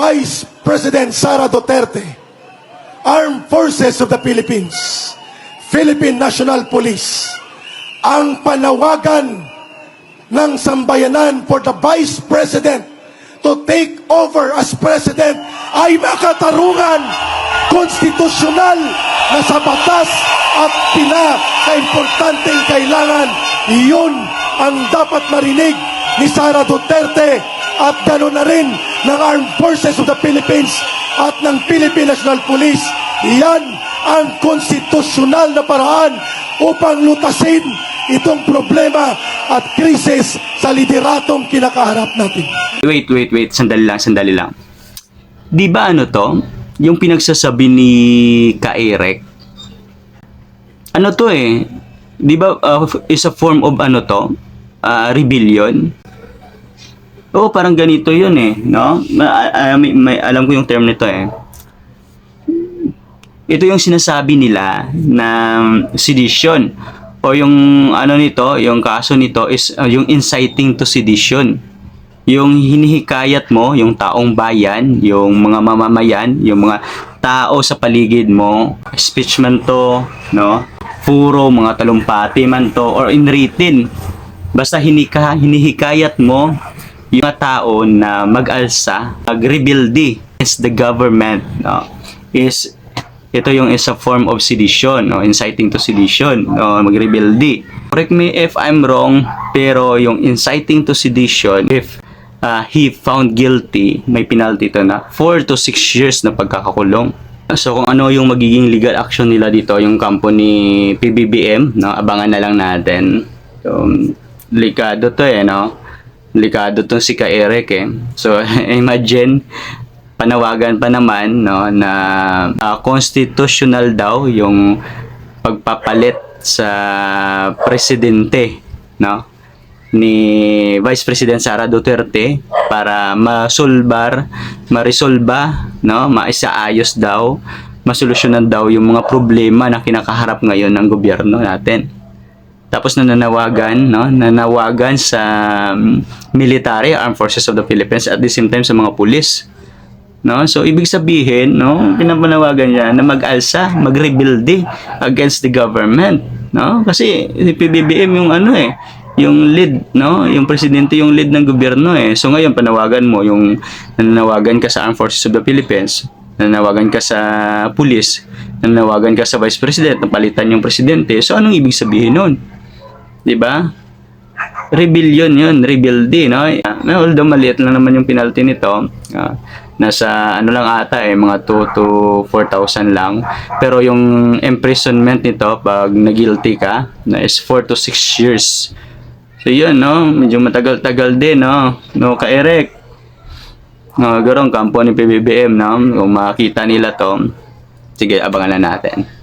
Vice President Sara Duterte, Armed Forces of the Philippines, Philippine National Police, ang panawagan ng sambayanan for the Vice President to take over as President ay makatarungan konstitusyonal na sa batas at pinaka-importanteng kailangan. Iyon ang dapat marinig ni Sara Duterte at gano'n na rin ng Armed Forces of the Philippines at ng Philippine National Police. Yan ang konstitusyonal na paraan upang lutasin itong problema at krisis sa lideratong kinakaharap natin. Wait, wait, wait. Sandali lang, sandali lang. Di ba ano to? Yung pinagsasabi ni Kaerek. Ano to eh? Di ba uh, is a form of ano to? Ah, rebellion? Oo, parang ganito yun eh. No? Ma- may, may, alam ko yung term nito eh. Ito yung sinasabi nila na sedition o yung ano nito, yung kaso nito is uh, yung inciting to sedition yung hinihikayat mo, yung taong bayan, yung mga mamamayan, yung mga tao sa paligid mo, speech man to, no? Puro mga talumpati man to, or in written. Basta hinika, hinihikayat mo yung mga tao na mag-alsa, mag-rebuildi against the government, no? Is ito yung is a form of sedition, no? inciting to sedition, no? mag-rebeldi. Correct me if I'm wrong, pero yung inciting to sedition, if uh, he found guilty, may penalty to na 4 to 6 years na pagkakakulong. So kung ano yung magiging legal action nila dito, yung kampo ni PBBM, no, abangan na lang natin. So, delikado to eh, no? Delikado to si Ka Eric eh. So imagine, panawagan pa naman no na uh, constitutional daw yung pagpapalit sa presidente no ni Vice President Sara Duterte para masulbar, maresolba, no, maisaayos daw, masolusyonan daw yung mga problema na kinakaharap ngayon ng gobyerno natin. Tapos nananawagan, no, nanawagan sa um, military, armed forces of the Philippines at the same time sa mga pulis. No? So ibig sabihin, no, pinapanawagan niya na mag-alsa, mag-rebuildi against the government, no? Kasi si PBBM yung ano eh, yung lead, no? Yung presidente yung lead ng gobyerno eh. So ngayon panawagan mo yung nananawagan ka sa Armed Forces of the Philippines, nananawagan ka sa police, nananawagan ka sa vice president, na palitan yung presidente. So anong ibig sabihin nun? 'Di ba? Rebellion yun, rebeldi, no? Uh, although maliit lang naman yung penalty nito, ah, nasa ano lang ata eh, mga 2 to 4,000 lang. Pero yung imprisonment nito, pag nagilty ka, na is 4 to 6 years. So yun, no? Medyo matagal-tagal din, no? No, ka-Eric. No, garong kampo ni PBBM, no? Kung makita nila to, sige, abangan na natin.